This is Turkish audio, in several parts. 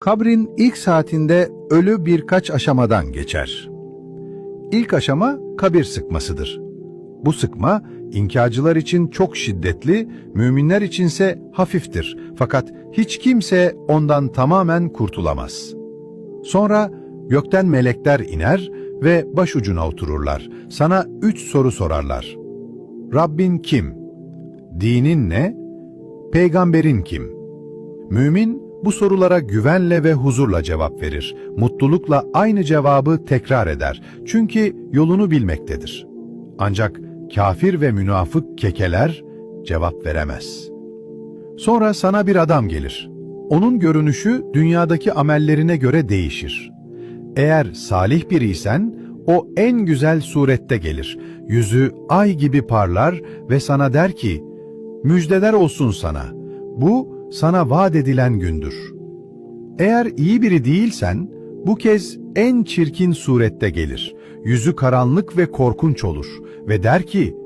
Kabrin ilk saatinde ölü birkaç aşamadan geçer. İlk aşama kabir sıkmasıdır. Bu sıkma inkarcılar için çok şiddetli, müminler içinse hafiftir. Fakat hiç kimse ondan tamamen kurtulamaz. Sonra gökten melekler iner ve başucuna otururlar. Sana üç soru sorarlar. Rabbin kim? Dinin ne? Peygamberin kim? Mümin bu sorulara güvenle ve huzurla cevap verir. Mutlulukla aynı cevabı tekrar eder. Çünkü yolunu bilmektedir. Ancak kafir ve münafık kekeler cevap veremez. Sonra sana bir adam gelir. Onun görünüşü dünyadaki amellerine göre değişir. Eğer salih biriysen o en güzel surette gelir. Yüzü ay gibi parlar ve sana der ki, müjdeler olsun sana. Bu sana vaat edilen gündür. Eğer iyi biri değilsen, bu kez en çirkin surette gelir. Yüzü karanlık ve korkunç olur ve der ki,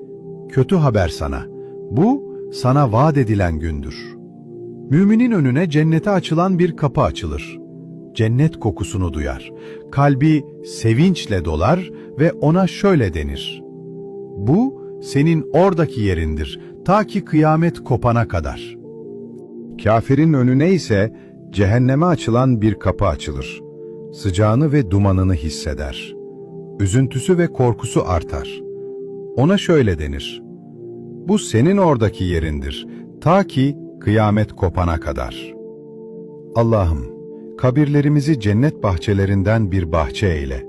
kötü haber sana. Bu sana vaat edilen gündür. Müminin önüne cennete açılan bir kapı açılır. Cennet kokusunu duyar. Kalbi sevinçle dolar ve ona şöyle denir. Bu senin oradaki yerindir ta ki kıyamet kopana kadar. Kafirin önüne ise cehenneme açılan bir kapı açılır. Sıcağını ve dumanını hisseder. Üzüntüsü ve korkusu artar. Ona şöyle denir. Bu senin oradaki yerindir ta ki kıyamet kopana kadar. Allah'ım, kabirlerimizi cennet bahçelerinden bir bahçe eyle.